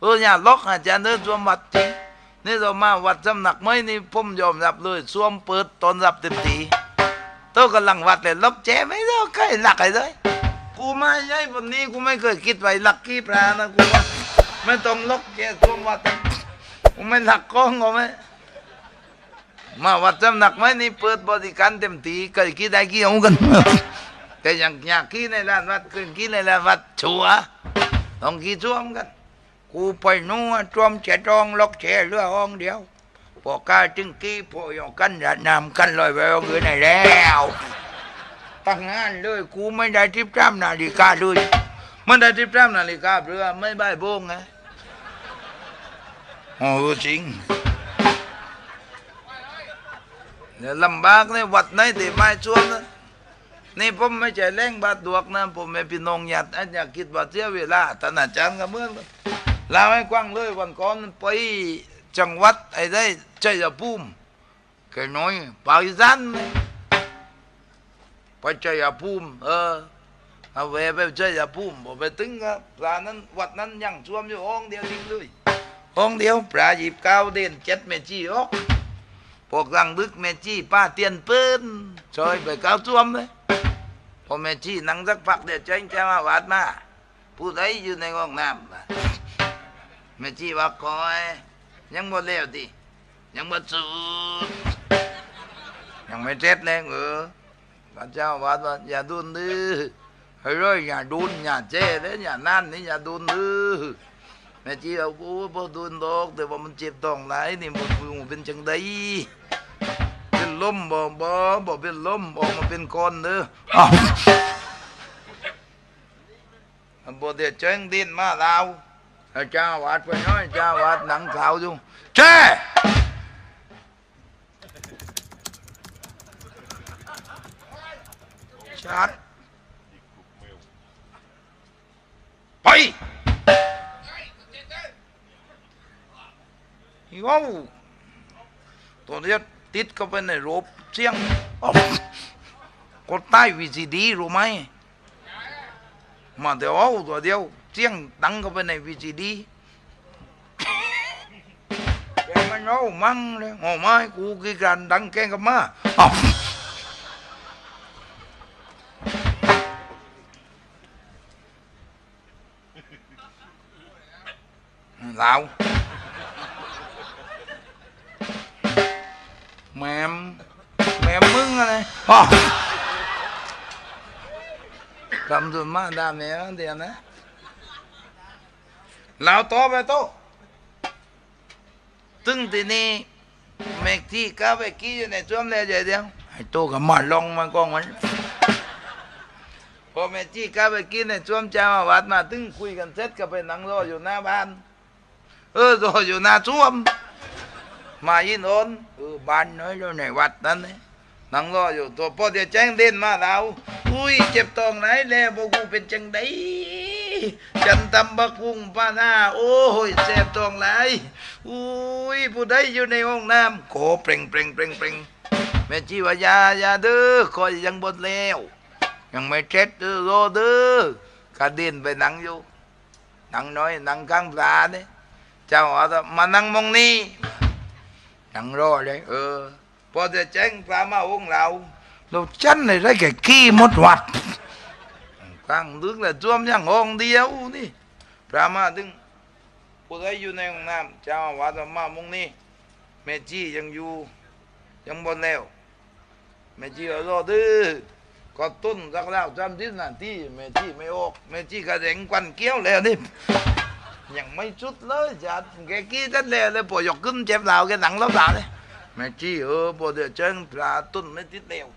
เอออย่าล็อกอาจารย์เดินสวมวัดจริงนี่เรามาวัดสำนักไม้นี่ผมยอมรับเลยสวมเปิดตอนรับเต็มทีโตัวกำลังวัดเลยล็อกแจไม่ได้ใครหลักไอ้เลยกูไม่ใช่วันนี้กูไม่เคยคิดไว้ลักกี้ปลานะกูว่าไม่ต้องล็อกแจสวมวัดกูไม่หลักกล้องกูไม่มาวัดสำนักไม้นี่เปิดบริการเต็มทีเคยคิดได้กี่องกันแต่อย่างอยากขี้ในร้านวัดคืนขี้ในร้านวัดชัวร์ ต้องขี้ช่วมกัน กูไปนู่นช่วมเฉจองล็อกเฉเรือห้องเดียวพอกาจึงกี้พอยองกันระนำกันลอยไปเอาเงินไหนแล้วตั้งงานเลยกูไม่ได้ทิพย์จ้ำนาฬิกาเลยไม่ได้ทิพย์จ้ำนาฬิกาเรือไม่ใบโบงไงโอ้จริงเดี๋ยวลำบากในวัดไหนที่ไม่ช่วมนะ นี่ผมไม่ใช่แรงบาดดวกนะผมเป็นพี่น้องญาติอันอยากคิดว่าเสียเวลาท่านอาจารย์ก็เหมือนกันลาให้กว้างเลยวันก่อนไปจังหวัดไอ้ได้ชัยภูมิแค่น้อยไปสันไปชัยภูมิเออเอาแวไปชัยภูมิบอกไปถึงก็ปลานั้นวัดนั้นยังช่วมอยู่ห้องเดียวจริงเลยห้องเดียวปลาหยิบเก้าเด่นเจ็ดเมจี้ออกพวกรังดึกเมจี้ป้าเตียนปืนซอยไปเก้าช่วมเลย พอแม่ชี้นั่งสักพักเดี๋ยวเจ้งจะมาวาดมาผู้ใดอยู่ในห้องน้ำล่ะแม่ชี้ว่าคอย ยังหมดแล้วดิยังหมดสูดยังไม่เสร็จเลยเออพระเจ้าวาดว่าอย่าดุนดื้อให้ร้อยอย่าดุนอย่าเจ้เลยอย่านั่นนี่อย่าดุนดื้อแม่ชี้เอาโอ้พอดุนดอกแต่ว่ามันเจ็บท้องไหลายนี่มันเป็นจังได ล้มบ่บ่บ่เป็นล้มออกมาเป็นก้อนเด้ออ้าวอันบ่ได้เจ้งดินมาลาวเจ้าวาดไปน้อยเจ้าวาดหนังขาวอยู่เจ้ชัดไปหิวตัวนี้ ติดเข้าไปในรูปเสียงกดใต้วีซีดีรู้ไหมมาเดี๋ยวเอาตัวเดียวเสียงดังเข้าไปในวีซีดีแกมันเอามั่งเลยโอ้ไม่กูกี่การดังแกงกับมาลาว แมมแมมมึงอะไรอ๋อทำส่วนมากได้ไหมเดี๋ยวนะเราโตไปโตตึงทีนี้เมกที่ก้าไปกี้อยู่ในช่วงเลยเดี๋ยวไอ้โตกับมาลองมันกองมันพอเมจี้ก้าไปกี้ในช่วงเจ้าอาวัดมาตึงคุยกันเสร็จก็ไปนั่งรออยู่หน้าบ้านเออรออยู่หน้าช่วม มายินโอนเออบ้านน้อยแล้วในวัดนั้นนี่นั่งรออยู่ตัวพ่อเดี๋ยวแจ้งเด่นมาเราอุ้ยเจ็บตรงไหนแล้วบกกูเป็นจังไดจันตำบักพุงป้าหน้า โอ้ยเจ็บตรงไหนอุ้ยผู้ใดอยู่ในห้องน้ำโกเปร่งเปร่งเปร่งเปร่งแม่จีวายายาเด้อคอยยังบดแล้วยังไม่เช็ดเด้อรอเด้อกระเด็นไปนั่งอยู่นั่งน้อยนั่งข้างปลาเนี่ยเจ้าอาตมานั่งมองนี่ นั่งรอเลยเออพอจะแจ้งปลามาองเราเราจันเลยได้แก่ขี้มดวัดกลางดึกเลยจ้วมอย่างห้องเดียวนี่ปลามาดึงผู้ใดอยู่ในห้องน้ำเจ้าอาวัดมามุงนี่แม่จี้ยังอยู่ยังบนแล้วแม่จี้ก็รอดื้อก็ต้นสักแล้วจำที่นาทีแม่จี้ไม่ออกแม่จี้กระเด็งควันเกี้ยวแล้วนี่ ยังไม่ชุดเลยจ้ะแกกี้จัดเลยเลยปอยกขึ้นเจ็บเหล่าแกหนังแล้วเหล่าเลยแม่จี้เออพอเดือดเชิงปลาตุ้นไม่ติดเร็ว